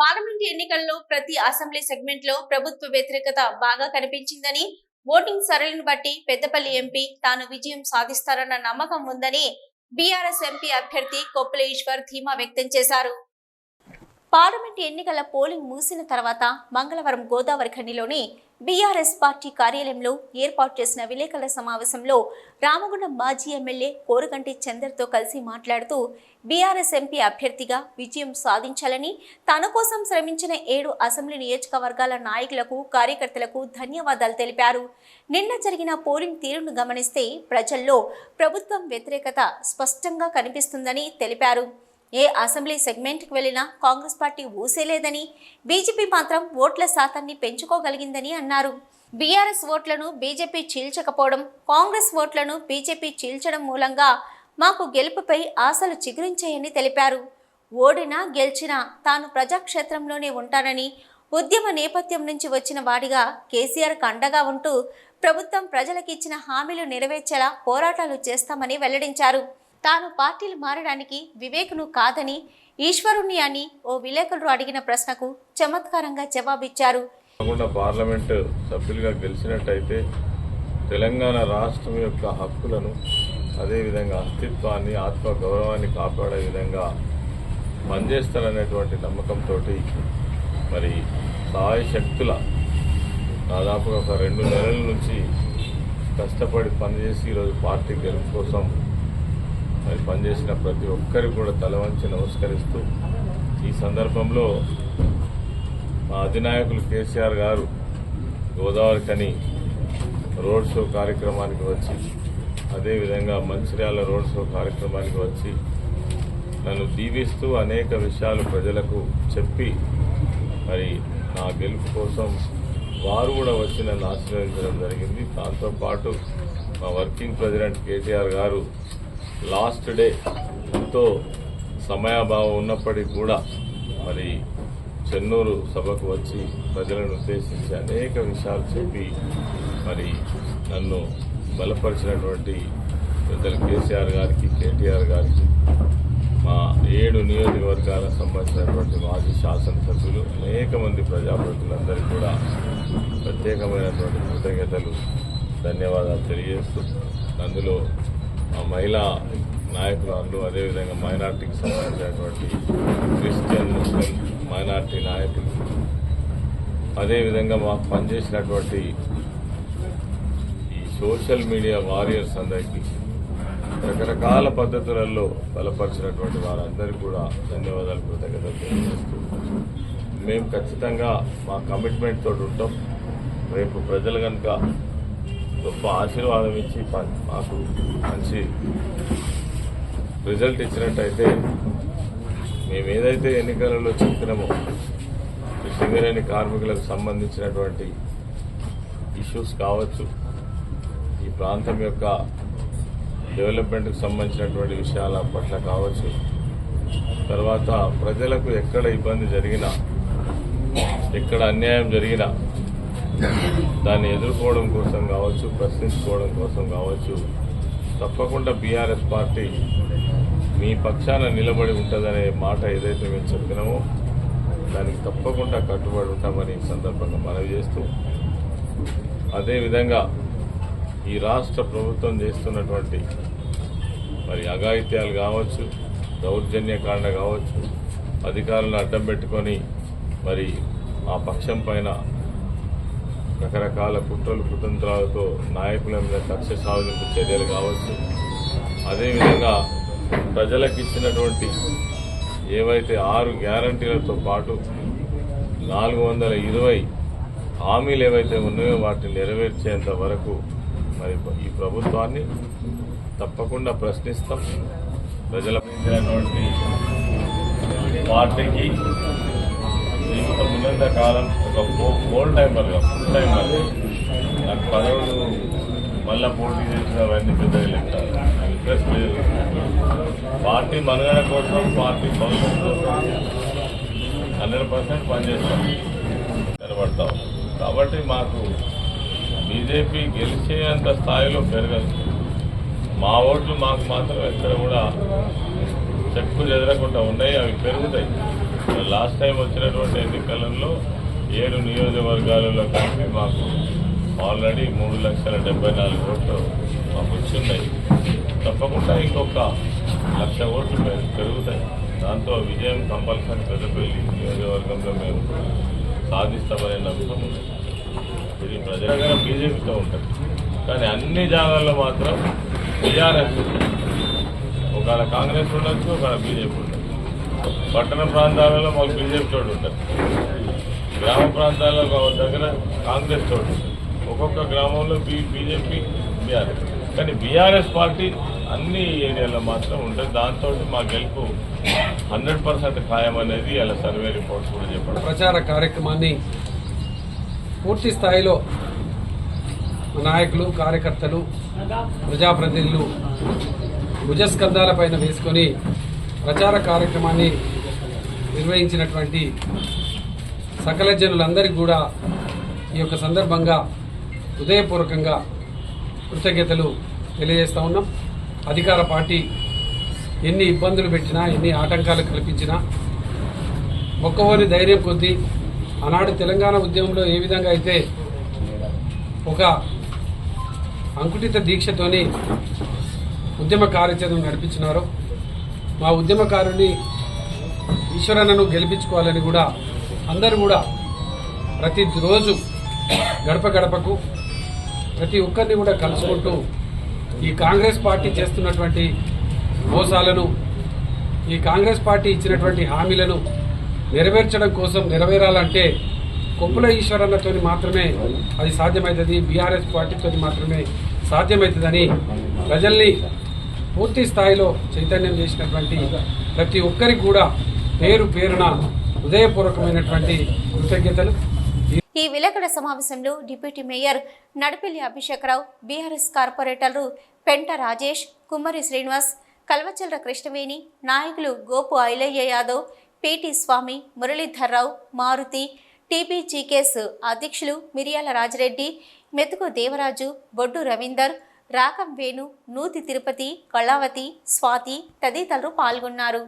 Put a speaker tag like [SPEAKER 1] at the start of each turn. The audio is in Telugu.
[SPEAKER 1] పార్లమెంట్ ఎన్నికల్లో ప్రతి అసెంబ్లీ సెగ్మెంట్లో ప్రభుత్వ వ్యతిరేకత బాగా కనిపించిందని ఓటింగ్ సరళిని బట్టి పెద్దపల్లి ఎంపీ తాను విజయం సాధిస్తారన్న నమ్మకం ఉందని బీఆర్ఎస్ ఎంపీ అభ్యర్థి కొప్పుల ఈశ్వర్ ధీమా వ్యక్తం చేశారు. పార్లమెంట్ ఎన్నికల పోలింగ్ ముగిసిన తర్వాత మంగళవారం గోదావరి ఖండిలోని బీఆర్ఎస్ పార్టీ కార్యాలయంలో ఏర్పాటు చేసిన విలేకరుల సమావేశంలో రామగుండం మాజీ ఎమ్మెల్యే కోరగంటి చందర్తో కలిసి మాట్లాడుతూ బీఆర్ఎస్ ఎంపీ అభ్యర్థిగా విజయం సాధించాలని తన కోసం శ్రమించిన ఏడు అసెంబ్లీ నియోజకవర్గాల నాయకులకు కార్యకర్తలకు ధన్యవాదాలు తెలిపారు. నిన్న జరిగిన పోలింగ్ తీరును గమనిస్తే ప్రజల్లో ప్రభుత్వం వ్యతిరేకత స్పష్టంగా కనిపిస్తుందని తెలిపారు. ఏ అసెంబ్లీ సెగ్మెంట్కి వెళ్ళినా కాంగ్రెస్ పార్టీ ఊసేలేదని బీజేపీ మాత్రం ఓట్ల శాతాన్ని పెంచుకోగలిగిందని అన్నారు. బీఆర్ఎస్ ఓట్లను బీజేపీ చీల్చకపోవడం కాంగ్రెస్ ఓట్లను బీజేపీ చీల్చడం మూలంగా మాకు గెలుపుపై ఆశలు చిగురించాయని తెలిపారు. ఓడినా గెలిచినా తాను ప్రజాక్షేత్రంలోనే ఉంటానని ఉద్యమ నేపథ్యం నుంచి వచ్చిన వాడిగా కేసీఆర్కు అండగా ఉంటూ ప్రభుత్వం ప్రజలకు ఇచ్చిన హామీలు నెరవేర్చేలా పోరాటాలు చేస్తామని వెల్లడించారు. తాను పార్టీలు మారడానికి వివేక్ను కాదని ఈశ్వరుణ్ణి అని ఓ విలేకరుడు అడిగిన ప్రశ్నకు చమత్కారంగా జవాబిచ్చారు.
[SPEAKER 2] కాకుండా పార్లమెంటు సభ్యులుగా గెలిచినట్టయితే తెలంగాణ రాష్ట్రం యొక్క హక్కులను అదేవిధంగా అస్తిత్వాన్ని ఆత్మ గౌరవాన్ని కాపాడే విధంగా పనిచేస్తారనేటువంటి నమ్మకంతో మరి సహాయ శక్తుల దాదాపుగా ఒక రెండు నెలల నుంచి కష్టపడి పనిచేసి ఈరోజు పార్టీ గెలుపు కోసం మరి పనిచేసిన ప్రతి ఒక్కరు కూడా తల వంచి నమస్కరిస్తూ ఈ సందర్భంలో మా అధినాయకులు కేసీఆర్ గారు గోదావరికని రోడ్ షో కార్యక్రమానికి వచ్చి అదేవిధంగా మంచిర్యాల రోడ్ షో కార్యక్రమానికి వచ్చి నన్ను దీవిస్తూ అనేక విషయాలు ప్రజలకు చెప్పి మరి నా గెలుపు కోసం వారు కూడా వచ్చి నన్ను ఆశీర్వదించడం జరిగింది. దాంతోపాటు మా వర్కింగ్ ప్రెసిడెంట్ కేటీఆర్ గారు లాస్ట్ డే ఎంతో సమయాభావం ఉన్నప్పటికీ కూడా మరి చెన్నూరు సభకు వచ్చి ప్రజలను ఉద్దేశించి అనేక విషయాలు చెప్పి మరి నన్ను బలపరిచినటువంటి పెద్దలు కేసీఆర్ గారికి కేటీఆర్ గారికి మా ఏడు నియోజకవర్గాలకు సంబంధించినటువంటి మాజీ శాసనసభ్యులు అనేక మంది ప్రజాప్రతినిధులందరికీ కూడా ప్రత్యేకమైనటువంటి కృతజ్ఞతలు ధన్యవాదాలు తెలియజేస్తూ అందులో మహిళా నాయకురాళ్ళు అదేవిధంగా మైనార్టీకి సంబంధించినటువంటి క్రిస్టియన్ ముస్లిం మైనార్టీ నాయకులు. అదేవిధంగా మాకు పనిచేసినటువంటి ఈ సోషల్ మీడియా వారియర్స్ అందరికీ రకరకాల పద్ధతులలో బలపరిచినటువంటి వారందరికీ కూడా ధన్యవాదాలు కృతజ్ఞతలు తెలియజేస్తూ మేము ఖచ్చితంగా మా కమిట్మెంట్ తోటి ఉంటాం. రేపు ప్రజలు కనుక గొప్ప ఆశీర్వాదం ఇచ్చి మాకు మంచి రిజల్ట్ ఇచ్చినట్టయితే మేము ఏదైతే ఎన్నికలలో చెప్పినామో సింగరేణి కార్మికులకు సంబంధించినటువంటి ఇష్యూస్ కావచ్చు ఈ ప్రాంతం యొక్క డెవలప్మెంట్కి సంబంధించినటువంటి విషయాల పట్ల కావచ్చు తర్వాత ప్రజలకు ఎక్కడ ఇబ్బంది జరిగినా ఎక్కడ అన్యాయం జరిగినా దాన్ని ఎదుర్కోవడం కోసం కావచ్చు ప్రశ్నించుకోవడం కోసం కావచ్చు తప్పకుండా బీఆర్ఎస్ పార్టీ మీ పక్షాన నిలబడి ఉంటుందనే మాట ఏదైతే మేము చెప్పినామో దానికి తప్పకుండా కట్టుబడి ఉంటామని ఈ సందర్భంగా మనవి చేస్తూ అదేవిధంగా ఈ రాష్ట్ర ప్రభుత్వం చేస్తున్నటువంటి మరి అఘాయిత్యాలు కావచ్చు దౌర్జన్యకాండ కావచ్చు అధికారులను అడ్డం పెట్టుకొని మరి ఆ పక్షం పైన రకరకాల కుట్రలు కుతంత్రాలతో నాయకుల మీద కక్ష సాధింపు చర్యలు కావచ్చు. అదేవిధంగా ప్రజలకు ఇచ్చినటువంటి ఏవైతే ఆరు గ్యారంటీలతో పాటు నాలుగు వందల ఇరవై హామీలు ఏవైతే ఉన్నాయో వాటిని నెరవేర్చేంత వరకు మరి ఈ ప్రభుత్వాన్ని తప్పకుండా ప్రశ్నిస్తాం. ప్రజల పార్టీకి ఉన్నంత కాలం ఒక ఫోల్ టైమర్గా ఫుల్ టైమర్. నాకు పదవులు మళ్ళీ పోటీ చేసిన అవన్నీ పెద్దగా లెక్క నాకు ఇంట్రెస్ట్ లేదు. పార్టీ మనుగడ కోసం పార్టీ భవిష్యత్తు కోసం హండ్రెడ్ పర్సెంట్ పనిచేస్తాం నిలబడతాం. కాబట్టి మాకు బీజేపీ గెలిచేంత స్థాయిలో పెరగదు. మా ఓట్లు మాకు మాత్రం ఎక్కడ కూడా చెక్కు చెదరకుండా ఉన్నాయి అవి పెరుగుతాయి. లాస్ట్ టైం వచ్చినటువంటి ఎన్నికలలో ఏడు నియోజకవర్గాలలో కలిపి మాకు ఆల్రెడీ మూడు లక్షల డెబ్బై నాలుగు ఓట్లు మాకు వచ్చిన్నాయి తప్పకుండా ఇంకొక లక్ష ఓట్లు పెరుగుతాయి. దాంతో విజయం కంపల్సరీ పెద్దపల్లి నియోజకవర్గంలో మేము సాధిస్తామనే నమ్మకం ఉంది. ఇది ప్రజల బీజేపీతో ఉంటుంది. కానీ అన్ని జాగాల్లో మాత్రం టీఆర్ఎస్ ఒకవేళ కాంగ్రెస్ ఉండొచ్చు ఒకవేళ బీజేపీ ఉండొచ్చు. పట్టణ ప్రాంతాలలో మాకు బీజేపీ తోడు ఉంటుంది. గ్రామ ప్రాంతాల్లో దగ్గర కాంగ్రెస్ తోడు ఉంటుంది. ఒక్కొక్క గ్రామంలో బీ బీజేపీ బీఆర్ఎస్. కానీ బీఆర్ఎస్ పార్టీ అన్ని ఏరియాలో మాత్రం ఉంటుంది. దాంతో మా గెలుపు హండ్రెడ్ పర్సెంట్ ఖాయం అనేది అలా సర్వే రిపోర్ట్స్ కూడా చెప్పడం.
[SPEAKER 3] ప్రచార కార్యక్రమాన్ని పూర్తి స్థాయిలో నాయకులు కార్యకర్తలు ప్రజాప్రతినిధులు భుజస్కంధాలపైన వేసుకొని ప్రచార కార్యక్రమాన్ని నిర్వహించినటువంటి సకల జనులందరికీ కూడా ఈ యొక్క సందర్భంగా హృదయపూర్వకంగా కృతజ్ఞతలు తెలియజేస్తా ఉన్నాం. అధికార పార్టీ ఎన్ని ఇబ్బందులు పెట్టినా ఎన్ని ఆటంకాలు కల్పించినా మొక్కవోని ధైర్యం కొద్దీ ఆనాడు తెలంగాణ ఉద్యమంలో ఏ విధంగా అయితే ఒక అంకుటిత దీక్షతోని ఉద్యమ కార్యాచరణ నడిపించినారో మా ఉద్యమకారుని ఈశ్వరన్నను గెలిపించుకోవాలని కూడా అందరూ కూడా ప్రతి రోజు గడప గడపకు ప్రతి ఒక్కరిని కూడా కలుసుకుంటూ ఈ కాంగ్రెస్ పార్టీ చేస్తున్నటువంటి మోసాలను ఈ కాంగ్రెస్ పార్టీ ఇచ్చినటువంటి హామీలను నెరవేర్చడం కోసం నెరవేరాలంటే కొప్పుల ఈశ్వరన్నతో మాత్రమే అది సాధ్యమవుతుంది బీఆర్ఎస్ పార్టీతో మాత్రమే సాధ్యమవుతుందని ప్రజల్ని పూర్తి స్థాయిలో చైతన్యం చేసినటువంటి ప్రతి ఒక్కరికి కూడా పేరు పేరున హృదయపూర్వకమైనటువంటి కృతజ్ఞతలు.
[SPEAKER 1] ఈ విలేకరుల సమావేశంలో deputy mayor Nadipelli Abhishekrao BRS కార్పొరేటర్లు పెంట రాజేష్ కుమ్మరి శ్రీనివాస్ కల్వచల్ర కృష్ణవేణి నాయకులు గోపు ఐలయ్య యాదవ్ పిటి స్వామి మురళీధర్రావు మారుతి టీపీజీకేస్ అధ్యక్షులు మిరియాల రాజిరెడ్డి మెతుకు దేవరాజు బొడ్డు రవీందర్ రాకం వేణు నూతి తిరుపతి కళావతి స్వాతి తదితరులు పాల్గొన్నారు.